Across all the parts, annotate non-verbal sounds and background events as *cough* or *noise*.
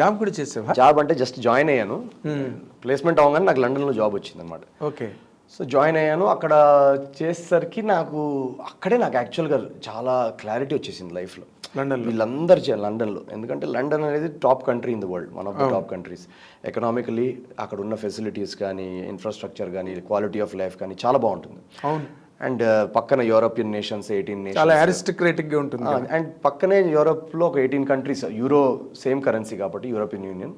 Job కూడా చేసావా? Job అంటే జస్ట్ జాయిన్ అయ్యాను. ప్లేస్మెంట్ అవ్వగానే నాకు లండన్లో జాబ్ వచ్చింది అనమాట ఓకే. సో జాయిన్ అయ్యాను. అక్కడ చేసేసరికి నాకు అక్కడే నాకు యాక్చువల్గా చాలా క్లారిటీ వచ్చేసింది లైఫ్లో. లండన్లో. వీళ్ళందరూ చే- లండన్లో. ఎందుకంటే లండన్ అనేది top country in the world one of the top countries economically అక్కడ ఉన్న ఫెసిలిటీస్ కానీ ఇన్ఫ్రాస్ట్రక్చర్ కానీ క్వాలిటీ ఆఫ్ లైఫ్ కానీ చాలా బాగుంటుంది. అవును. అండ్ పక్కన యూరోపియన్ నేషన్స్ ఎయిటీన్ చాలా అరిస్టిక్రేటిక్గా ఉంటుంది అండ్ పక్కనే యూరోప్లో ఒక eighteen countries euro same currency కాబట్టి European Union.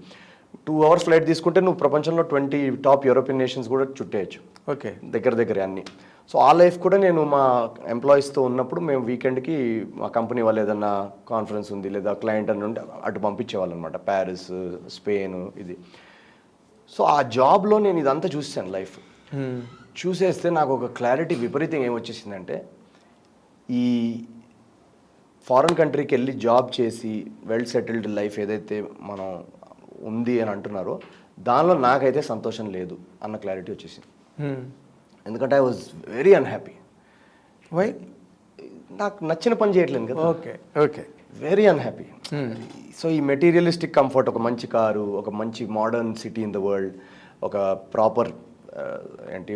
Two hours flight తీసుకుంటే నువ్వు ప్రపంచంలో ట్వంటీ టాప్ యూరోపియన్ నేషన్స్ కూడా చుట్టేయచ్చు. ఓకే. దగ్గర దగ్గర అన్ని. సో ఆ లైఫ్ కూడా నేను మా ఎంప్లాయీస్తో ఉన్నప్పుడు మేము వీకెండ్కి మా కంపెనీ వాళ్ళు ఏదన్నా కాన్ఫరెన్స్ ఉంది లేదా క్లయింట్ అని ఉంటే అటు పంపించేవాళ్ళు అనమాట ప్యారిస్ స్పెయిన్ ఇది. సో ఆ జాబ్లో నేను ఇదంతా చూసాను లైఫ్. చూసేస్తే నాకు ఒక క్లారిటీ విపరీతం ఏమొచ్చేసిందంటే ఈ ఫారెన్ కంట్రీకి వెళ్ళి జాబ్ చేసి వెల్ సెటిల్డ్ లైఫ్ ఏదైతే మనం ఉంది అని అంటున్నారో దానిలో నాకైతే సంతోషం లేదు అన్న క్లారిటీ వచ్చేసింది. ఎందుకంటే I was very unhappy why నాకు నచ్చిన పని చేయట్లేదు కదా. Okay okay very unhappy so ఈ మెటీరియలిస్టిక్ కంఫర్ట్ ఒక మంచి కారు ఒక మంచి modern city in the world ఒక ప్రాపర్ ఏంటి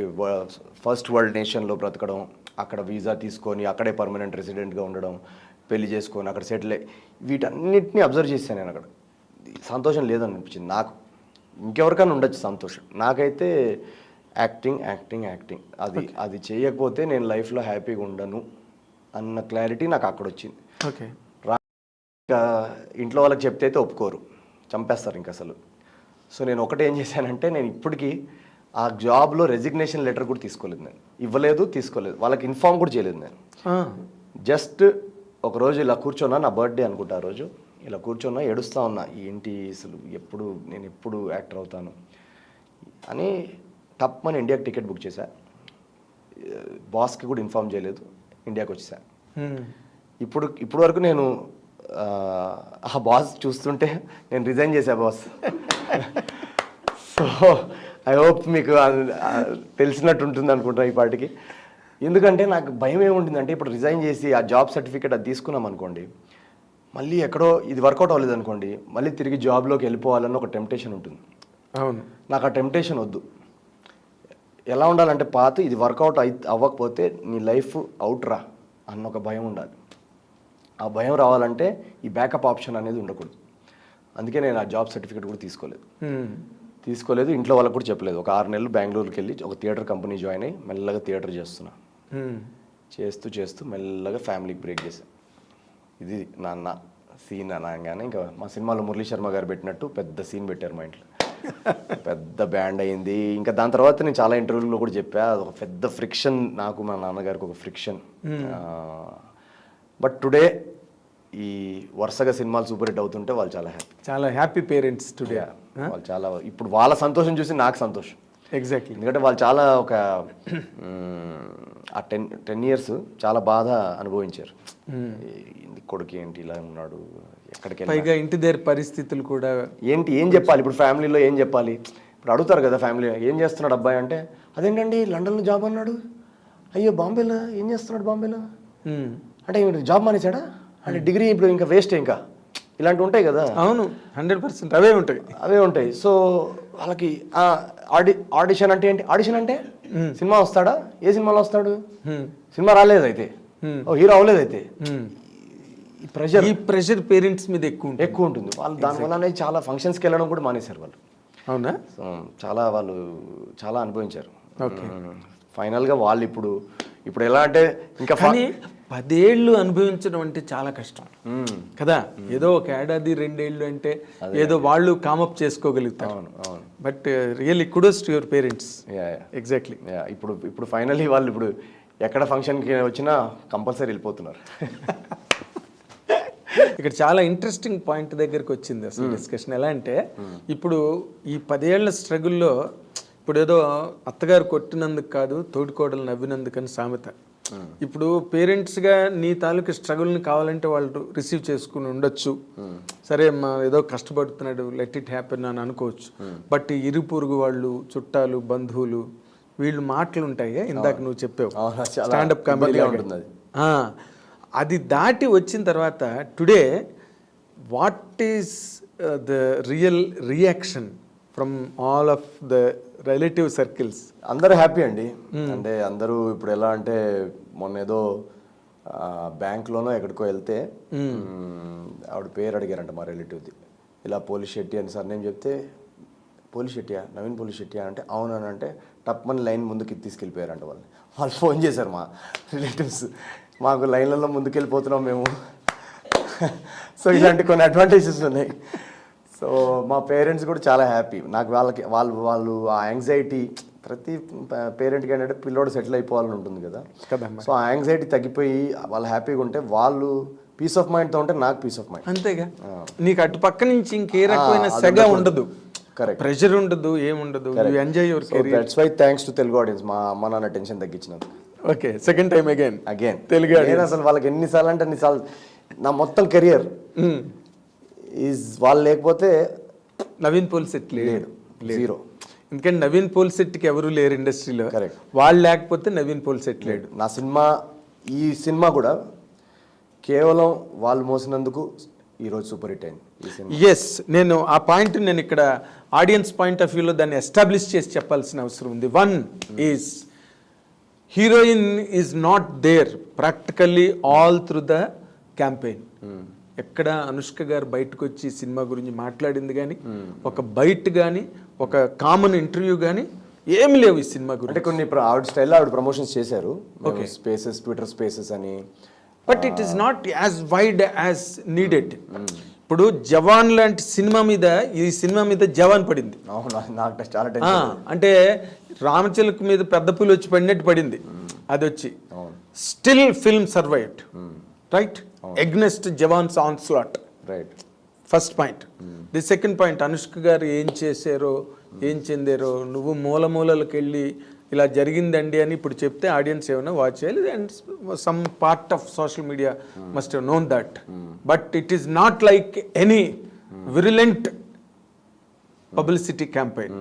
ఫస్ట్ వరల్డ్ నేషన్లో బ్రతకడం అక్కడ వీసా తీసుకొని అక్కడే పర్మనెంట్ రెసిడెంట్గా ఉండడం పెళ్ళి చేసుకొని అక్కడ సెటిల్ అయ్యి వీటన్నిటిని అబ్జర్వ్ చేశాను నేను అక్కడ. సంతోషం లేదనిపించింది నాకు. ఇంకెవరికైనా ఉండొచ్చు సంతోషం. నాకైతే యాక్టింగ్ యాక్టింగ్ యాక్టింగ్. అది అది చేయకపోతే నేను లైఫ్లో హ్యాపీగా ఉండను అన్న క్లారిటీ నాకు అక్కడ వచ్చింది. ఓకే. రా ఇంకా ఇంట్లో వాళ్ళకి చెప్తే అయితే ఒప్పుకోరు. చంపేస్తారు ఇంక అసలు. సో నేను ఒకటి ఏం చేశానంటే నేను ఇప్పటికీ ఆ జాబ్లో రెసిగ్నేషన్ లెటర్ కూడా తీసుకోలేదు నేను. ఇవ్వలేదు తీసుకోలేదు. వాళ్ళకి ఇన్ఫామ్ కూడా చేయలేదు నేను. జస్ట్ ఒక రోజు ఇలా కూర్చున్నా నా బర్త్డే అనుకుంటా ఆ రోజు. ఇలా కూర్చున్నా ఏడుస్తా ఉన్నా ఏంటి అసలు? ఎప్పుడు? నేను ఎప్పుడు యాక్టర్ అవుతాను? అని టప్ అని ఇండియాకి టికెట్ బుక్ చేశా. బాస్కి కూడా ఇన్ఫామ్ చేయలేదు. ఇండియాకి వచ్చేసా ఇప్పుడు ఇప్పుడు వరకు నేను ఆ, ఆ బాస్ చూస్తుంటే నేను రిజైన్ చేశా బాస్. *laughs* సో ఐ హోప్ మీకు తెలిసినట్టు ఉంటుంది అనుకుంటా ఈ పాటికి. ఎందుకంటే నాకు భయం ఏముంటుందంటే ఇప్పుడు రిజైన్ చేసి ఆ జాబ్ సర్టిఫికేట్ అది తీసుకున్నాం అనుకోండి మళ్ళీ ఎక్కడో ఇది వర్కౌట్ అవ్వలేదు అనుకోండి మళ్ళీ తిరిగి జాబ్లోకి వెళ్ళిపోవాలని ఒక టెంప్టేషన్ ఉంటుంది. అవును. నాకు ఆ టెంప్టేషన్ వద్దు. ఎలా ఉండాలంటే పాత ఇది వర్కౌట్ అయి అవ్వకపోతే నీ లైఫ్ అవుట్ రా అన్న ఒక భయం ఉండాలి. ఆ భయం రావాలంటే ఈ బ్యాకప్ ఆప్షన్ అనేది ఉండకూడదు. అందుకే నేను ఆ జాబ్ సర్టిఫికేట్ కూడా తీసుకోలేదు. తీసుకోలేదు. ఇంట్లో వాళ్ళకి కూడా చెప్పలేదు. ఒక ఆరు నెలలు బెంగళూరుకి వెళ్ళి ఒక థియేటర్ కంపెనీ జాయిన్ అయ్యి మెల్లగా థియేటర్ చేస్తున్నా. చేస్తూ చేస్తూ మెల్లగా ఫ్యామిలీకి బ్రేక్ చేశాను ఇది నాన్న సీన్ అనగానే ఇంకా మా సినిమాలో మురళీ శర్మ గారు పెట్టినట్టు పెద్ద సీన్ పెట్టారు మా ఇంట్లో. పెద్ద బ్యాండ్ అయింది. ఇంకా దాని తర్వాత నేను చాలా ఇంటర్వ్యూలో కూడా చెప్పా. అది ఒక పెద్ద ఫ్రిక్షన్ నాకు మా నాన్నగారికి ఒక ఫ్రిక్షన్ బట్ టుడే ఈ వరుసగా సినిమాలు సూపర్ హిట్ అవుతుంటే వాళ్ళు చాలా హ్యాపీ చాలా హ్యాపీ పేరెంట్స్ టుడే వాళ్ళు చాలా ఇప్పుడు వాళ్ళ సంతోషం చూసి నాకు సంతోషం. ఎగ్జాక్ట్లీ ఎందుకంటే వాళ్ళు చాలా ఒక ఆ టెన్ టెన్ ఇయర్స్ చాలా బాధ అనుభవించారు. ఈ కొడుకు ఏంటి ఇలా ఉన్నాడు ఎక్కడికి. పైగా ఇంటి దగ్గర పరిస్థితులు కూడా ఏంటి ఏం చెప్పాలి? ఇప్పుడు ఫ్యామిలీలో ఏం చెప్పాలి? ఇప్పుడు అడుగుతారు కదా ఫ్యామిలీ ఏం చేస్తున్నాడు అబ్బాయి అంటే అదేంటండి లండన్లో జాబ్ అన్నాడు? అయ్యో బాంబేలో ఏం చేస్తున్నాడు బాంబేలో? Hmm. అంటే జాబ్ మానేశాడా? అంటే డిగ్రీ ఇప్పుడు ఇంకా వేస్ట్ ఇంకా? ఇలాంటివి ఉంటాయి కదా? అవును హండ్రెడ్ పర్సెంట్. అవే ఉంటాయి. అవే ఉంటాయి. సో వాళ్ళకి ఆడి ఆడిషన్ అంటే ఏంటి? ఆడిషన్ అంటే సినిమా వస్తాడా? ఏ సినిమాలో వస్తాడు. సినిమా రాలేదు అయితే. ఓ హీరో అవ్వలేదు అయితే. ఈ ప్రెషర్ ఈ ప్రెషర్ పేరెంట్స్ మీద ఎక్కువ ఉంటుంది. ఎక్కువ ఉంటుంది. వాళ్ళు దానివల్లనే చాలా ఫంక్షన్స్కి వెళ్ళడం కూడా మానేశారు వాళ్ళు. అవునా? చాలా వాళ్ళు చాలా అనుభవించారు. ఫైనల్గా వాళ్ళు ఇప్పుడు ఇప్పుడు ఎలా అంటే ఇంకా కానీ పదేళ్ళు అనుభవించడం అంటే చాలా కష్టం. కదా? ఏదో ఒక ఏడాది రెండేళ్ళు అంటే ఏదో వాళ్ళు కామప్ చేసుకోగలుగుతారు. But really kudos to your parents exactly ఇప్పుడు ఇప్పుడు ఫైనల్లీ వాళ్ళు ఇప్పుడు ఎక్కడ ఫంక్షన్కి వచ్చినా కంపల్సరీ వెళ్ళిపోతున్నారు. *laughs* ఇక్కడ చాలా ఇంట్రెస్టింగ్ పాయింట్ దగ్గరికి వచ్చింది అసలు డిస్కషన్ ఎలా అంటే ఇప్పుడు ఈ పదేళ్ళ స్ట్రగుల్లో ఇప్పుడు ఏదో అత్తగారు కొట్టినందుకు కాదు తోటికోడలు నవ్వినందుకు అని సామెత. ఇప్పుడు పేరెంట్స్గా నీ తాలూకు స్ట్రగుల్ని కావాలంటే వాళ్ళు రిసీవ్ చేసుకుని ఉండొచ్చు. సరే మా ఏదో కష్టపడుతున్నాడు లెట్ ఇట్ హ్యాపెన్ అని అనుకోవచ్చు. బట్ ఇరు పొరుగు వాళ్ళు చుట్టాలు బంధువులు వీళ్ళు మాటలు ఉంటాయి ఇందాక నువ్వు చెప్పావు. స్టాండప్ కామెడీ అది. దాటి వచ్చిన తర్వాత today what is the real reaction from all of the relative circles అందరూ హ్యాపీ అండి. అంటే అందరూ ఇప్పుడు ఎలా అంటే మొన్న ఏదో బ్యాంక్లోనో ఎక్కడికో వెళ్తే మ్, ఆవిడ పేరు అడిగారంట మా రిలేటివ్ది ఇలా పోలీస్ షెట్టి అని సార్ నేను చెప్తే పోలీస్ షెట్టియా? నవీన్ పోలీస్ షెట్టియా? అంటే అవునని అంటే టప్మని లైన్ ముందుకి తీసుకెళ్ళిపోయారంట వాళ్ళు వాళ్ళు ఫోన్ చేశారు మా రిలేటివ్స్ మాకు లైన్లలో ముందుకెళ్ళిపోతున్నాం మేము. *laughs* సో ఇలాంటి కొన్ని అడ్వాంటేజెస్ ఉన్నాయి. సో మా పేరెంట్స్ కూడా చాలా హ్యాపీ. నాకు వాళ్ళకి వాళ్ళు వాళ్ళు ఆ యాంగ్జైటీ ప్రతి పేరెంట్కి ఏంటంటే పిల్లోడు సెటిల్ అయిపోవాలని ఉంటుంది కదా. సో ఆ యాంగ్జైటీ తగ్గిపోయి వాళ్ళు హ్యాపీగా ఉంటే వాళ్ళు పీస్ ఆఫ్ మైండ్తో ఉంటే నాకు పీస్ ఆఫ్ మైండ్ అంతేగా? నీకు అటు పక్క నుంచి ఇంకే రకమైన సెగ. ఉండదు. Correct. ప్రెషర్ ఉండదు ఏముండదు enjoy your career that's why thanks to Telugu audience మా అమ్మ నాన్న tension తగ్గించినందుకు. Okay second time again again Telugu నేను అసలు వాళ్ళకి ఎన్నిసార్లు అంటే అన్నిసార్లు నా మొత్తం కెరియర్ ఈజ్ వాళ్ళు లేకపోతే నవీన్ పోల్సెట్ లేడు. జీరో ఎందుకంటే నవీన్ పోల్సెట్కి ఎవరు లేరు ఇండస్ట్రీలో. Correct. వాళ్ళు లేకపోతే నవీన్ పోల్సెట్ లేడు. నా సినిమా ఈ సినిమా కూడా కేవలం వాళ్ళు మోసినందుకు ఈరోజు సూపర్ హిట్ అయింది ఎస్ నేను ఆ పాయింట్ నేను ఇక్కడ ఆడియన్స్ పాయింట్ ఆఫ్ వ్యూలో దాన్ని ఎస్టాబ్లిష్ చేసి చెప్పాల్సిన అవసరం ఉంది. One is heroine is not there practically all through the campaign ఎక్కడ అనుష్క గారు బయటకు వచ్చి సినిమా గురించి మాట్లాడింది కానీ ఒక బయట కానీ ఒక కామన్ ఇంటర్వ్యూ కానీ ఏమి లేవు ఈ సినిమా గురించి. అంటే కొన్ని ఆవిడ స్టైల్లో ఆవిడ ప్రమోషన్స్ చేశారు. స్పేసెస్ ట్విట్టర్ స్పేసెస్ అని. But it is not as wide as needed ఇప్పుడు జవాన్ లాంటి సినిమా మీద ఈ సినిమా మీద జవాన్ పడింది. నాకు చాలా అంటే రామచిలక మీద పెద్ద పులి వచ్చి పడినట్టు పడింది. అది వచ్చి still film survived right against Jawans on slot right first point the second point Anushka గారు ఏం చేశారో ఏం చెందారో నువ్వు మూల మూలలకు వెళ్ళి ఇలా జరిగిందండి అని ఇప్పుడు చెప్తే ఆడియన్స్ ఏమైనా వాచ్ చేయాలి? And some part of social media must known that but it is not like any virulent publicity campaign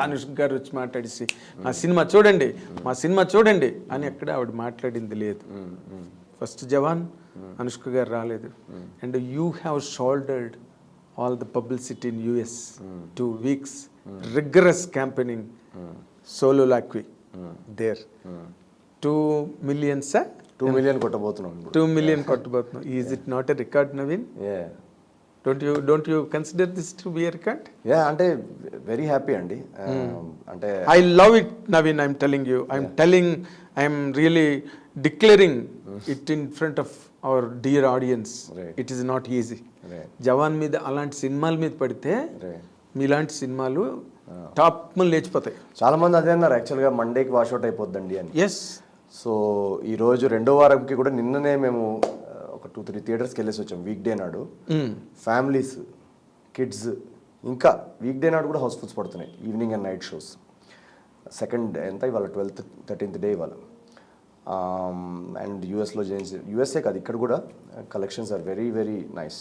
Anushka గారు వచ్చి మాట్లాడేసి మా సినిమా చూడండి మా సినిమా చూడండి అని ఎక్కడ ఆవిడ మాట్లాడింది లేదు. ఫస్ట్ జవాన్ అనుష్క గారు రాలేదు. And you have shouldered all the publicity in US two weeks rigorous campaigning solo లాక్వి there. Two millions two million కొట్టబోతున్నాం two million కొట్టబోతున్నాం. Is it not a record Naveen yeah don't you don't you consider this to be record yeah అంటే very happy అండి. ఆ, అంటే I love it, Naveen. I'm telling you. I'm telling, I'm really declaring it in front of audience. Right. It is not easy. Right. జవాన్ మీద అలాంటి సినిమాల మీద పడితే. మీలాంటి సినిమాలు టాప్ లేచిపోతాయి చాలా మంది అదే అన్నారు యాక్చువల్గా మండేకి వాషౌట్ అయిపోద్దండి అని ఎస్ సో ఈ రోజు రెండో వారంకి కూడా నిన్ననే మేము ఆ, ఒక టూ త్రీ థియేటర్స్కి వెళ్ళేసి వచ్చాం వీక్ డే నాడు ఫ్యామిలీస్ కిడ్స్ ఇంకా వీక్ డే నాడు కూడా హౌస్ఫుల్స్ పడుతున్నాయి evening and night shows second ఎంత ఇవాళ ట్వెల్త్ థర్టీన్త్ డే ఇవాళ అండ్ యూఎస్లో చేసి యూఎస్ఏ కాదు ఇక్కడ కూడా collections are very very nice